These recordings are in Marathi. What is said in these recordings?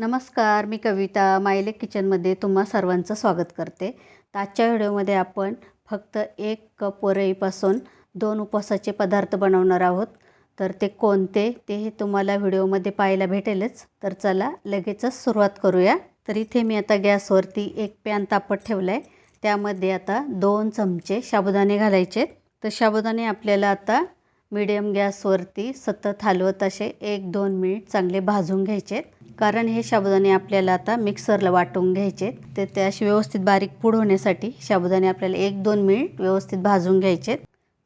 नमस्कार मी कविता मायले किचनमध्ये तुम्हा सर्वांचं स्वागत करते. तर आजच्या व्हिडिओमध्ये आपण फक्त एक कप वरईपासून दोन उपवासाचे पदार्थ बनवणार आहोत. तर ते कोणते ते हे तुम्हाला व्हिडिओमध्ये पाहायला भेटेलच. तर चला लगेचच सुरुवात करूया. तर इथे मी आता गॅसवरती एक पॅन तापत ठेवला आहे त्यामध्ये आता दोन चमचे साबुदाणे घालायचे. तर साबुदाणे आपल्याला आता मीडियम गॅसवरती सतत हलवत असे एक दोन मिनिट चांगले भाजून घ्यायचे. कारण हे साबुदाणे आपल्याला आता मिक्सरला वाटून घ्यायचे ते ते असे व्यवस्थित बारीक पूड होण्यासाठी साबुदाणे आपल्याला एक दोन मिनिट व्यवस्थित भाजून घ्यायचे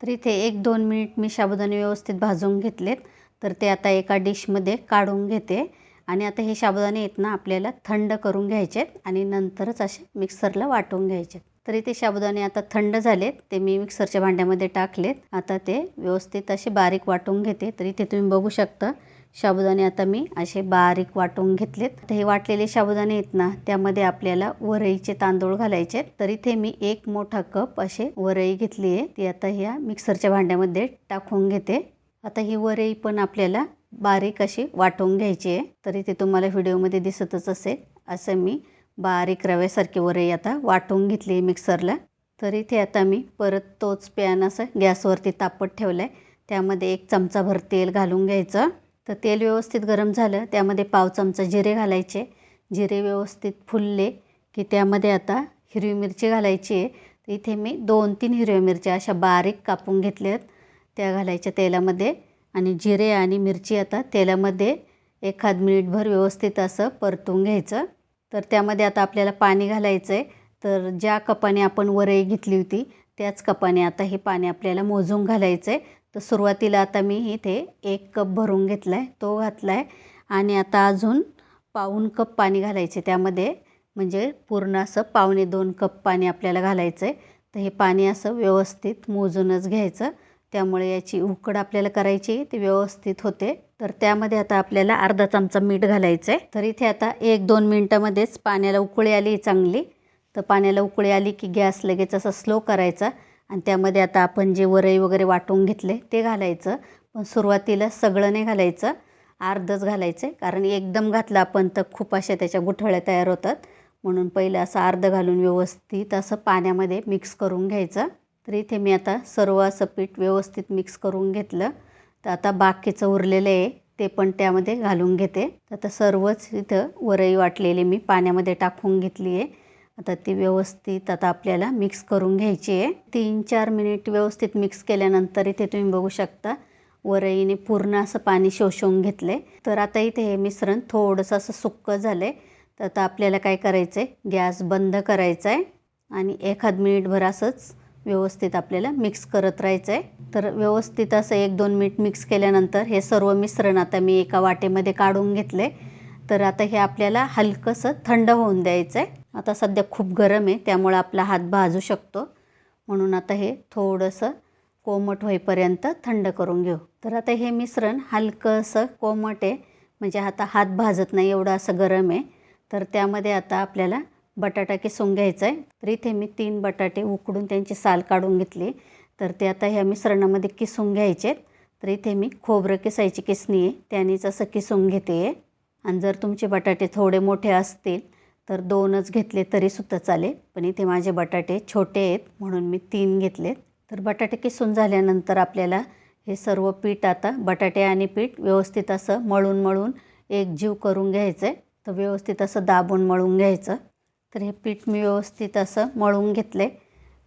तर इथे एक दोन मिनिट मी साबुदाणे व्यवस्थित भाजून घेतलेत. तर ते आता एका डिशमध्ये काढून घेते. आणि आता हे साबुदाणे आहेत ना आपल्याला थंड करून घ्यायचे आणि नंतरच असे मिक्सरला वाटून घ्यायचे तर इथे साबुदाणे आता थंड झालेत. ते मी मिक्सरच्या भांड्यामध्ये टाकलेत. आता ते व्यवस्थित असे बारीक वाटून घेते. तर इथे तुम्ही बघू शकता साबुदाणे आता मी असे बारीक वाटून घेतलेत. तर हे वाटलेले साबुदाणे आहेत ना त्यामध्ये आपल्याला वरईचे तांदूळ घालायचे तर इथे मी एक मोठा कप असे वरई घेतली आहे. ती आता ह्या मिक्सरच्या भांड्यामध्ये टाकून घेते. आता ही वरई पण आपल्याला बारीक अशी वाटून घ्यायची आहे. तरी ते तुम्हाला व्हिडिओमध्ये दिसतच असेल असं मी बारीक रव्यासारखी वरई आता वाटून घेतली मिक्सरला. तर इथे आता मी परत तोच पॅन असं गॅसवरती तापत ठेवला आहे त्यामध्ये एक चमचाभर तेल घालून घ्यायचं. तर तेल व्यवस्थित गरम झालं. त्यामध्ये पाव चमचा जिरे घालायचे. जिरे व्यवस्थित फुलले की त्यामध्ये आता हिरवी मिरची घालायची आहे. तर इथे मी दोन तीन हिरव्या मिरच्या अशा बारीक कापून घेतल्यात. त्या घालायच्या तेलामध्ये. आणि जिरे आणि मिरची आता तेलामध्ये एखाद मिनिटभर व्यवस्थित असं परतून घ्यायचं. तर त्यामध्ये आता आपल्याला पाणी घालायचं आहे तर ज्या कपाने आपण वरई घेतली होती त्याच कपाने आता हे पाणी आपल्याला मोजून घालायचं आहे तर सुरुवातीला आता मी इथे एक कप भरून घेतला आहे तो घातला आहे आणि आता अजून पाऊण कप पाणी घालायचे. त्यामध्ये म्हणजे पूर्ण असं पावणे दोन कप पाणी आपल्याला घालायचं आहे तर हे पाणी असं व्यवस्थित मोजूनच घ्यायचं. त्यामुळे याची उकड आपल्याला करायची ती व्यवस्थित होते. तर त्यामध्ये आता आपल्याला अर्धा चमचा मीठ घालायचं आहे तर इथे आता एक दोन मिनटामध्येच पाण्याला उकळी आली चांगली. तर पाण्याला उकळी आली की गॅस लगेच असा स्लो करायचा. आणि त्यामध्ये आता आपण जे वरई वगैरे वाटून घेतले ते घालायचं. पण सुरुवातीला सगळं नाही घालायचं अर्धच घालायचं. कारण एकदम घातलं आपण तर खूप अशा त्याच्या गुठळ्या तयार होतात. म्हणून पहिलं असं अर्ध घालून व्यवस्थित असं पाण्यामध्ये मिक्स करून घ्यायचं. तर इथे मी आता सर्व असं पीठ व्यवस्थित मिक्स करून घेतलं. तर आता बाकीचं उरलेलं आहे ते पण त्यामध्ये घालून घेते. आता सर्वच इथं वरई वाटलेली मी पाण्यामध्ये टाकून घेतली आहे. आता ती व्यवस्थित आता आपल्याला मिक्स करून घ्यायची आहे. तीन चार मिनिट व्यवस्थित मिक्स केल्यानंतर इथे तुम्ही बघू शकता वरईने पूर्ण असं पाणी शोषून घेतले तर आता इथे हे मिश्रण थोडंसं असं सुक्कं झालं आहे तर आता आपल्याला काय करायचं आहे गॅस बंद करायचा आहे आणि एखाद मिनिटभर असंच व्यवस्थित आपल्याला मिक्स करत राहायचं आहे तर व्यवस्थित असं एक दोन मिनिट मिक्स केल्यानंतर हे सर्व मिश्रण आता मी एका वाटेमध्ये काढून घेतले तर आता हे आपल्याला हलकंसं थंड होऊन द्यायचं आहे आता सध्या खूप गरम आहे त्यामुळं आपला हात भाजू शकतो. म्हणून आता हे थोडंसं कोमट होईपर्यंत थंड करून घेऊ. तर आता हे मिश्रण हलकंसं कोमट आहे म्हणजे आता हात भाजत नाही एवढं असं गरम आहे. तर त्यामध्ये आता आपल्याला बटाटा किसून घ्यायचा आहे तर इथे मी तीन बटाटे उकडून त्यांची साल काढून घेतली. तर ते आता ह्या मिश्रणामध्ये किसून घ्यायचे तर इथे मी खोबरं किसायची किसणी आहे त्यानेच असं किसून घेते. आणि जर तुमचे बटाटे थोडे मोठे असतील तर दोनच घेतले तरीसुद्धा चालेल. पण इथे माझे बटाटे छोटे आहेत म्हणून मी तीन घेतलेत. तर बटाटे किसून झाल्यानंतर आपल्याला हे सर्व पीठ आता बटाटे आणि पीठ व्यवस्थित असं मळून मळून एक जीव करून घ्यायचं आहे तर व्यवस्थित असं दाबून मळून घ्यायचं. तर हे पीठ मी व्यवस्थित असं मळून घेतले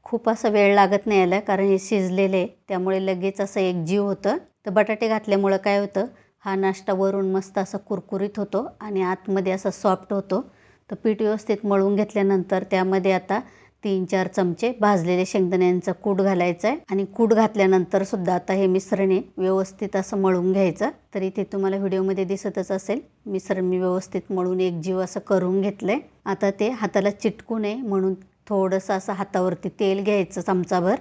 खूप असं वेळ लागत नाही याला कारण हे शिजलेले त्यामुळे लगेच असं एक जीव होतं. तर बटाटे घातल्यामुळं काय होतं? हा नाश्ता वरून मस्त असा कुरकुरीत होतो आणि आतमध्ये असा सॉफ्ट होतो. तर पीठ व्यवस्थित मळून घेतल्यानंतर त्यामध्ये आता तीन चार चमचे भाजलेले शेंगदाण्यांचं कूट घालायचं आहे आणि कूट घातल्यानंतर सुद्धा आता हे मिश्रणे व्यवस्थित असं मळून घ्यायचं. तर इथे तुम्हाला व्हिडिओमध्ये दिसतच असेल. मिश्रण मी व्यवस्थित मळून एक जीव असं करून घेतलं आहे आता ते हाताला चिटकू नये म्हणून थोडंसं असं हातावरती तेल घ्यायचं चमचाभर.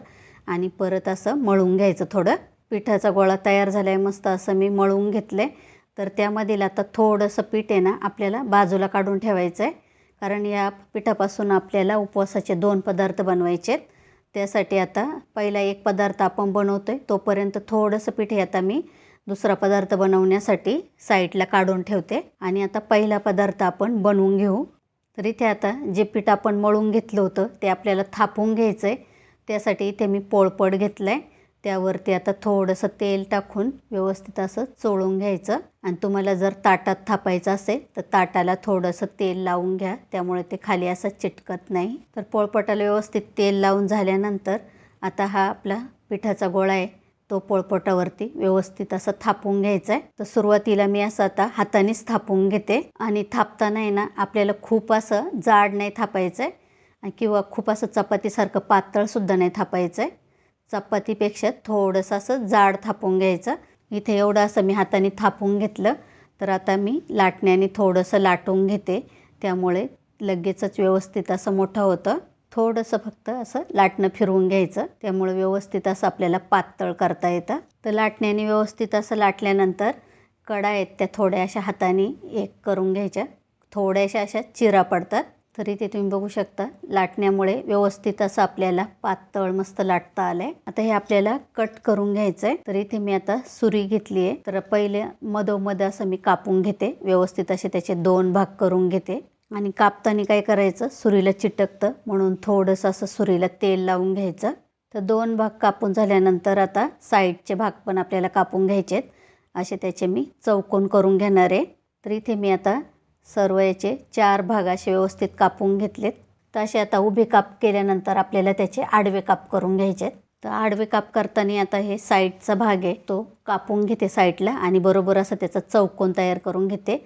आणि परत असं मळून घ्यायचं थोडं. पिठाचा गोळा तयार झाला आहे मस्त असं मी मळून घेतलं आहे तर त्यामधील आता थोडंसं पीठ आहे ना आपल्याला बाजूला काढून ठेवायचं आहे कारण या पिठापासून आपल्याला उपवासाचे दोन पदार्थ बनवायचे आहेत. त्यासाठी आता पहिला एक पदार्थ आपण बनवतो आहे तोपर्यंत थोडंसं पीठ हे आता मी दुसरा पदार्थ बनवण्यासाठी साईडला काढून ठेवते. आणि आता पहिला पदार्थ आपण बनवून घेऊ. तर इथे आता जे पीठ आपण मळून घेतलं होतं ते आपल्याला थापून घ्यायचं आहे त्यासाठी इथे मी पोळपड घेतलं आहे त्यावरती आता थोडंसं तेल टाकून व्यवस्थित असं चोळून घ्यायचं. आणि तुम्हाला जर ताटात थापायचं असेल तर ताटाला थोडंसं तेल लावून घ्या. त्यामुळे ते खाली असं चिटकत नाही. तर पोळपटाला व्यवस्थित तेल लावून झाल्यानंतर आता हा आपला पिठाचा गोळा आहे तो पोळपटावरती व्यवस्थित असं थापून घ्यायचा आहे. तर सुरुवातीला मी असं आता हातानेच थापून घेते. आणि थापताना आहे ना आपल्याला खूप असं जाड नाही थापायचं आहे. किंवा खूप असं चपातीसारखं पातळसुद्धा नाही थापायचं आहे. चपातीपेक्षा थोडंसं असं जाड थापून घ्यायचं. इथे एवढं असं मी हाताने थापून घेतलं. तर आता मी लाटण्याने थोडंसं लाटून घेते. त्यामुळे लगेचच व्यवस्थित असं मोठं होतं. थोडंसं फक्त असं लाटणं फिरवून घ्यायचं. त्यामुळे व्यवस्थित असं आपल्याला पातळ करता येतं. तर लाटण्याने व्यवस्थित असं लाटल्यानंतर कडा आहेत त्या थोड्या अशा हाताने एक करून घ्यायच्या. थोड्याशा अशा चिरा पडतात. तर इथे तुम्ही बघू शकता. लाटण्यामुळे व्यवस्थित असं आपल्याला पातळ मस्त लाटता आलंय. आता हे आपल्याला कट करून घ्यायचं आहे तर इथे मी आता सुरी घेतली आहे. तर पहिले मधोमध असं मी कापून घेते. व्यवस्थित असे त्याचे दोन भाग करून घेते. आणि कापताना काय करायचं? सुरीला चिटकतं. म्हणून थोडंसं असं सुरीला तेल लावून घ्यायचं. तर दोन भाग कापून झाल्यानंतर आता साईडचे भाग पण आपल्याला कापून घ्यायचे आहेत असे त्याचे मी चौकोन करून घेणार आहे. तर इथे मी आता सर्व याचे चार भाग असे व्यवस्थित कापून घेतलेत. तर असे आता उभे काप केल्यानंतर आपल्याला त्याचे आडवे काप करून घ्यायचे आहेत तर आडवे काप करताना आता हे साईडचा भाग आहे तो कापून घेते साईडला आणि बरोबर असं त्याचा चौकोन तयार करून घेते.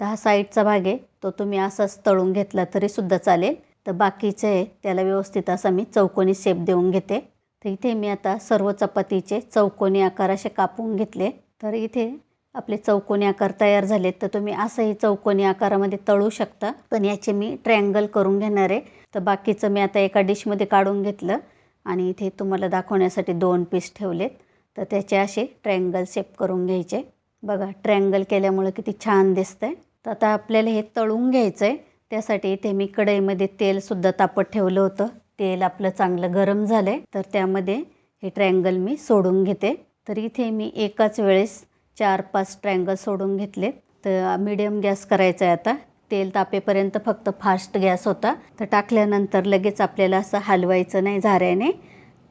तर हा साईडचा भाग आहे तो तुम्ही असाच तळून घेतला तरीसुद्धा चालेल. तर बाकीचं आहे त्याला व्यवस्थित असा मी चौकोनी शेप देऊन घेते. तर इथे मी आता सर्व चपातीचे चौकोनी आकार असे कापून घेतले. तर इथे आपले चौकोनी आकार तयार झालेत तर तुम्ही असंही चौकोनी आकारामध्ये तळू शकता. पण याचे मी ट्रँगल करून घेणार आहे. तर बाकीचं मी आता एका डिशमध्ये काढून घेतलं आणि इथे तुम्हाला दाखवण्यासाठी दोन पीस ठेवलेत. तर त्याचे असे ट्रँगल शेप करून घ्यायचे. बघा ट्रँगल केल्यामुळे किती छान दिसतं आहे तर आता आपल्याला हे तळून घ्यायचं आहे त्यासाठी इथे मी कढईमध्ये तेलसुद्धा तापत ठेवलं होतं. तेल आपलं चांगलं गरम झालं आहे तर त्यामध्ये हे ट्रँगल मी सोडून घेते. तर इथे मी एकाच वेळेस चार पाच ट्रँगल सोडून घेतले. तर मिडियम गॅस करायचा आहे आता. तेल तापेपर्यंत फक्त फास्ट गॅस होता. तर टाकल्यानंतर लगेच आपल्याला असं हलवायचं नाही झाऱ्याने.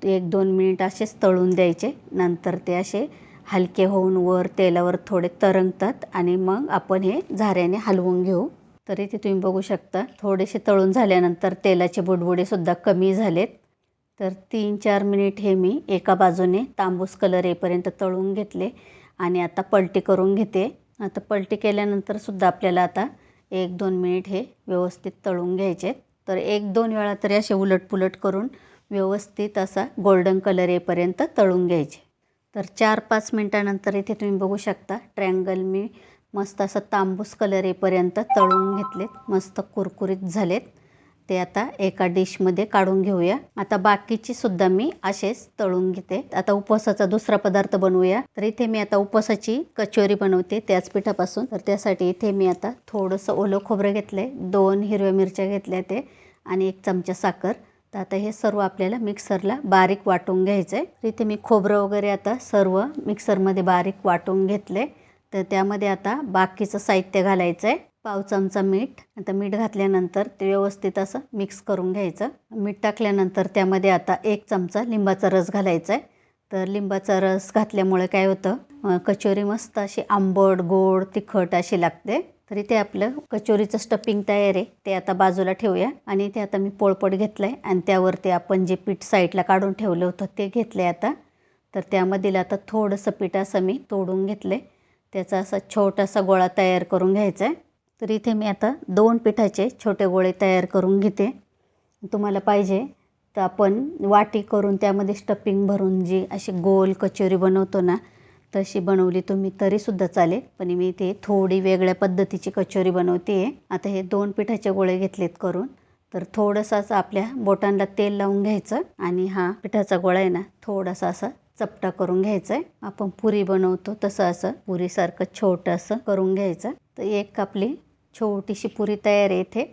एक दोन मिनिट असेच तळून द्यायचे. नंतर ते असे हलके होऊन वर तेलावर थोडे तरंगतात आणि मग आपण हे झाऱ्याने हलवून घेऊ. तरी ते तुम्ही बघू शकता थोडेसे तळून झाल्यानंतर तेलाचे बुडबुडेसुद्धा कमी झालेत. तर तीन चार मिनिट हे मी एका बाजूने तांबूस कलर येईपर्यंत तळून घेतले. आणि आता पलटी करून घेते. आता पलटी केल्यानंतरसुद्धा आपल्याला आता एक दोन मिनिट हे व्यवस्थित तळून घ्यायचे. तर एक दोन वेळा तरी असे उलटपुलट करून व्यवस्थित असा गोल्डन कलर येईपर्यंत तळून घ्यायचे. तर चार पाच मिनटानंतर इथे तुम्ही बघू शकता ट्रँगल मी मस्त असं तांबूस कलर येईपर्यंत तळून घेतलेत. मस्त कुरकुरीत झालेत. ते आता एका डिशमध्ये काढून घेऊया. आता बाकीची सुद्धा मी असेच तळून घेते. आता उपवासाचा दुसरा पदार्थ बनवूया. तर इथे मी आता उपवासाची कचोरी बनवते त्याच पिठापासून. तर त्यासाठी इथे मी आता थोडंसं ओलं खोबरं घेतलंय. दोन हिरव्या मिरच्या घेतल्या ते आणि एक चमचा साखर. तर आता हे सर्व आपल्याला मिक्सरला बारीक वाटून घ्यायचं आहे तर इथे मी खोबरं वगैरे आता सर्व मिक्सरमध्ये बारीक वाटून घेतले तर त्यामध्ये आता बाकीचं साहित्य घालायचं आहे पाव चमचा मीठ आता मीठ घातल्यानंतर ते व्यवस्थित असं मिक्स करून घ्यायचं. मीठ टाकल्यानंतर त्यामध्ये आता एक चमचा लिंबाचा रस घालायचा आहे. तर लिंबाचा रस घातल्यामुळे काय होतं कचोरी मस्त अशी आंबट गोड तिखट अशी लागते. तरी ते आपलं कचोरीचं स्टफिंग तयार आहे ते आता बाजूला ठेवूया. आणि ते आता मी पोळपट घेतलं आहे आणि त्यावरती आपण जे पीठ साईडला काढून ठेवलं होतं ते घेतलं आहे आता. तर त्यामधील आता थोडंसं पीठ असं मी तोडून घेतलं आहे त्याचा असा छोटासा गोळा तयार करून घ्यायचा आहे. तर इथे मी आता दोन पिठाचे छोटे गोळे तयार करून घेते. तुम्हाला पाहिजे तर आपण वाटी करून त्यामध्ये स्टफिंग भरून जी अशी गोल कचोरी बनवतो ना तशी बनवली तुम्ही तरीसुद्धा चालेल. पण मी इथे थोडी वेगळ्या पद्धतीची कचोरी बनवते. आहे आता हे दोन पिठाचे गोळे घेतलेत करून. तर थोडंसं असं आपल्या बोटांना तेल लावून घ्यायचं आणि हा पिठाचा गोळा आहे ना थोडासा असा चपटा करून घ्यायचा आहे आपण पुरी बनवतो तसं असं पुरीसारखं छोटं असं करून घ्यायचं. तर एक आपली छोटीशी पुरी तयार आहे इथे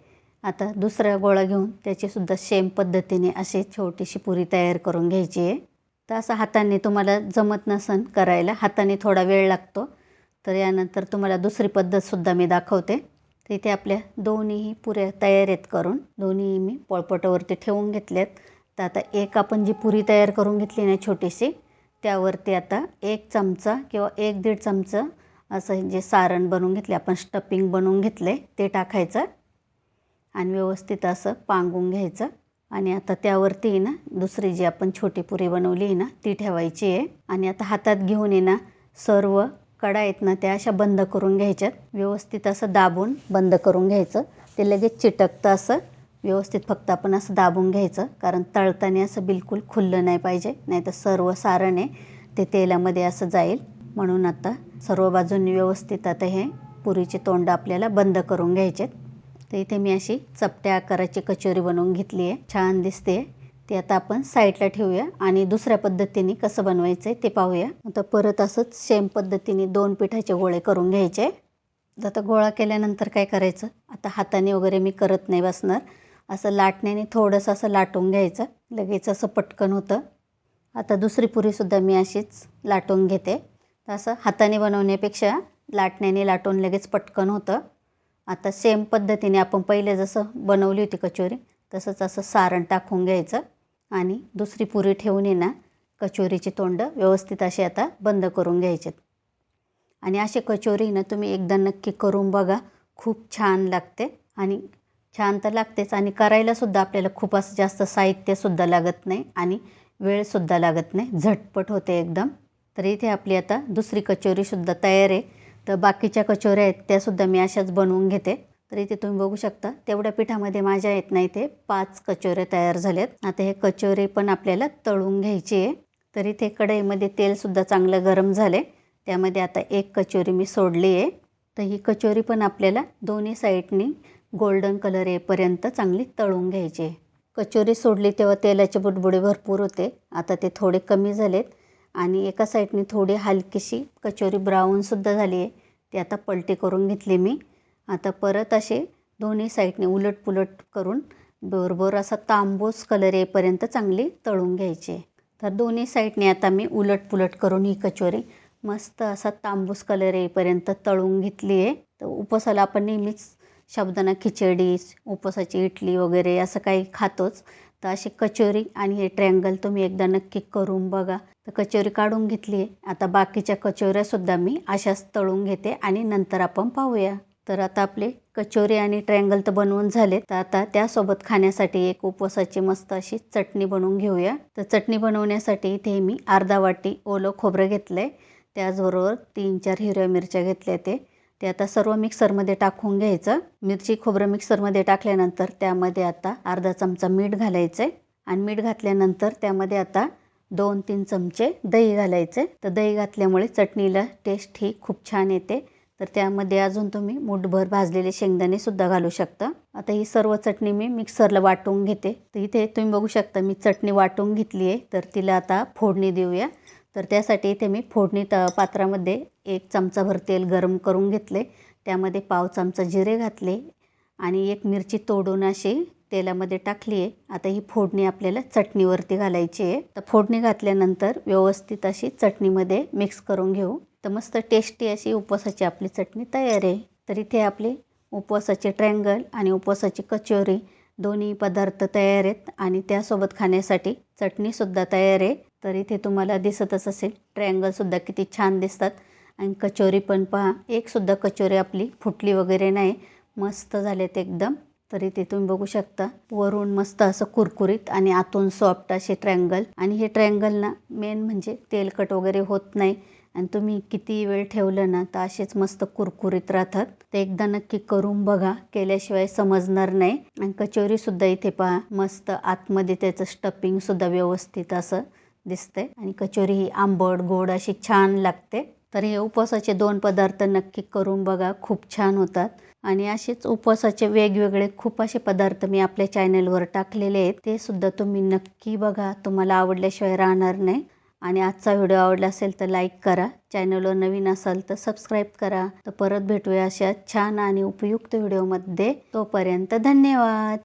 आता दुसरा गोळा घेऊन त्याचीसुद्धा सेम पद्धतीने अशी छोटीशी पुरी तयार करून घ्यायची आहे. तर असं हाताने तुम्हाला जमत नसन करायला हाताने थोडा वेळ लागतो. तर यानंतर तुम्हाला दुसरी पद्धतसुद्धा मी दाखवते. तर इथे आपल्या दोन्हीही पुऱ्या तयार आहेत करून. दोन्ही मी पोळपाटावरती ठेवून घेतल्यात. तर आता एक आपण जी पुरी तयार करून घेतली ना छोटीशी त्यावरती आता एक चमचा किंवा एक दीड चमचा असं जे सारण बनवून घेतले आपण स्टपिंग बनवून घेतलं आहे ते टाकायचं आणि व्यवस्थित असं पांगून घ्यायचं. आणि आता त्यावरती आहे ना दुसरी जी आपण छोटी पुरी बनवली आहे ना ती ठेवायची आहे. आणि आता हातात घेऊन आहे ना सर्व कडा आहेत ना त्या अशा बंद करून घ्यायच्यात. व्यवस्थित असं दाबून बंद करून घ्यायचं. ते लगेच चिटकतं असं. व्यवस्थित फक्त आपण असं दाबून घ्यायचं. कारण तळताना असं बिलकुल खुल्लं नाही पाहिजे. नाही तर सर्व सारण आहे ते तेलामध्ये असं जाईल. म्हणून आता सर्व बाजूंनी व्यवस्थित आता हे पुरीचे तोंड आपल्याला बंद करून घ्यायचे तर इथे मी अशी चपट्या आकाराची कचोरी बनवून घेतली आहे. छान दिसते. ते आता आपण साईडला ठेवूया आणि दुसऱ्या पद्धतीने कसं बनवायचं आहे ते पाहूया. आता परत असंच सेम पद्धतीने दोन पिठाचे गोळे करून घ्यायचे. आता गोळा केल्यानंतर काय करायचं? आता हाताने वगैरे मी करत नाही बसणार. असं लाटण्याने थोडंसं असं लाटून घ्यायचं. लगेच असं पटकन होतं. आता दुसरी पुरीसुद्धा मी अशीच लाटून घेते. असं हाताने बनवण्यापेक्षा लाटण्याने लाटून लगेच पटकन होतं. आता सेम पद्धतीने आपण पहिले जसं बनवली होती कचोरी तसंच असं सारण टाकून घ्यायचं आणि दुसरी पुरी ठेवून ये ना कचोरीची तोंड व्यवस्थित असे आता बंद करून घ्यायचेत आणि असे कचोरी ना तुम्ही एकदा नक्की करून बघा खूप छान लागते. आणि छान तर लागतेच आणि करायलासुद्धा आपल्याला खूप असं जास्त साहित्यसुद्धा लागत नाही आणि वेळसुद्धा लागत नाही. झटपट होते एकदम. तर इथे आपली आता दुसरी कचोरीसुद्धा तयार आहे. तर बाकीच्या कचोऱ्या आहेत त्यासुद्धा मी अशाच बनवून घेते. तर इथे तुम्ही बघू शकता तेवढ्या पिठामध्ये माझ्या येत नाही ते पाच कचोऱ्या तयार झाल्यात आता हे कचोरी पण आपल्याला तळून घ्यायची आहे. तर इथे कढईमध्ये तेलसुद्धा चांगलं गरम झाले त्यामध्ये आता एक कचोरी मी सोडली आहे. तर ही कचोरी पण आपल्याला दोन्ही साईडनी गोल्डन कलर येईपर्यंत चांगली तळून घ्यायची आहे. कचोरी सोडली तेव्हा तेलाचे बुडबुडे भरपूर होते. आता ते थोडे कमी झालेत. आणि एका साईडने थोडी हलकीशी कचोरी ब्राऊनसुद्धा झाली आहे. ती आता पलटी करून घेतली मी. आता परत असे दोन्ही साईडने उलट पुलट करून बरोबर असा तांबूस कलर येईपर्यंत चांगली तळून घ्यायची आहे. तर दोन्ही साईडने आता मी उलट पुलट करून ही कचोरी मस्त असा तांबूस कलर येईपर्यंत तळून घेतली आहे. तर उपवासाला आपण नेहमीच शब्दांना खिचडी उपवासाची इडली वगैरे असं काही खातोच. तर अशी कचोरी आणि हे ट्रँगल तुम्ही एकदा नक्की करून बघा. तर कचोरी काढून घेतली आहे. आता बाकीच्या कचोऱ्यासुद्धा मी अशाच तळून घेते आणि नंतर आपण पाहूया. तर आता आपले कचोरी आणि ट्रँगल तर बनवून झाले तर आता त्यासोबत खाण्यासाठी एक उपवासाची मस्त अशी चटणी बनवून घेऊया. तर चटणी बनवण्यासाठी इथे मी अर्धा वाटी ओलं खोबरं घेतलं आहे त्याचबरोबर तीन चार हिरव्या मिरच्या घेतल्या ते ते आता सर्व मिक्सरमध्ये टाकून घ्यायचं. मिरची खोबरं मिक्सरमध्ये टाकल्यानंतर त्यामध्ये आता अर्धा चमचा मीठ घालायचं आहे. आणि मीठ घातल्यानंतर त्यामध्ये आता दोन तीन चमचे दही घालायचे तर दही घातल्यामुळे चटणीला टेस्ट ही खूप छान येते. तर त्यामध्ये अजून तुम्ही मुठभर भाजलेले शेंगदाणे सुद्धा घालू शकता. आता ही सर्व चटणी मी मिक्सरला वाटून घेते. तर इथे तुम्ही बघू शकता मी चटणी वाटून घेतली आहे. तर तिला आता फोडणी देऊया. तर त्यासाठी इथे मी फोडणी त पात्रामध्ये एक चमचाभर तेल गरम करून घेतले. त्यामध्ये पाव चमचा जिरे घातले आणि एक मिरची तोडून अशी तेलामध्ये टाकली आहे. आता ही फोडणी आपल्याला चटणीवरती घालायची आहे. तर फोडणी घातल्यानंतर व्यवस्थित अशी चटणीमध्ये मिक्स करून घेऊ. तर मस्त टेस्टी अशी उपवासाची आपली चटणी तयार आहे. तर इथे आपली उपवासाचे ट्रँगल आणि उपवासाची कचोरी दोन्ही पदार्थ तयार आहेत आणि त्यासोबत खाण्यासाठी चटणीसुद्धा तयार आहे. तर इथे तुम्हाला दिसतच असेल. ट्रँगलसुद्धा किती छान दिसतात. आणि कचोरी पण पहा. एकसुद्धा कचोरी आपली फुटली वगैरे नाही. मस्त झालेत एकदम. तर इथे तुम्ही बघू शकता. वरून मस्त असं कुरकुरीत आणि आतून सॉफ्ट असे ट्रँगल आणि हे ट्रँगल ना मेन म्हणजे तेलकट वगैरे होत नाही. आणि तुम्ही किती वेळ ठेवलं ना तर असेच मस्त कुरकुरीत राहतात. ते एकदा नक्की करून बघा. केल्याशिवाय समजणार नाही. आणि कचोरी सुद्धा इथे पहा. मस्त आतमध्ये त्याचं स्टफिंगसुद्धा व्यवस्थित असं. दिसते. आणि कचोरी ही आंबट गोड अशी छान लागते. तर हे उपवासाचे दोन पदार्थ नक्की करून बघा. खूप छान होतात. आणि असेच उपवासाचे वेगवेगळे खूप असे पदार्थ मी आपल्या चॅनलवर टाकलेले आहेत. ते सुद्धा तुम्ही नक्की बघा. तुम्हाला आवडल्याशिवाय राहणार नाही. आणि आजचा व्हिडिओ आवडला असेल तर लाईक करा. चॅनलवर नवीन असाल तर सबस्क्राईब करा. तर परत भेटूया अशा छान आणि उपयुक्त व्हिडिओमध्ये. तोपर्यंत धन्यवाद.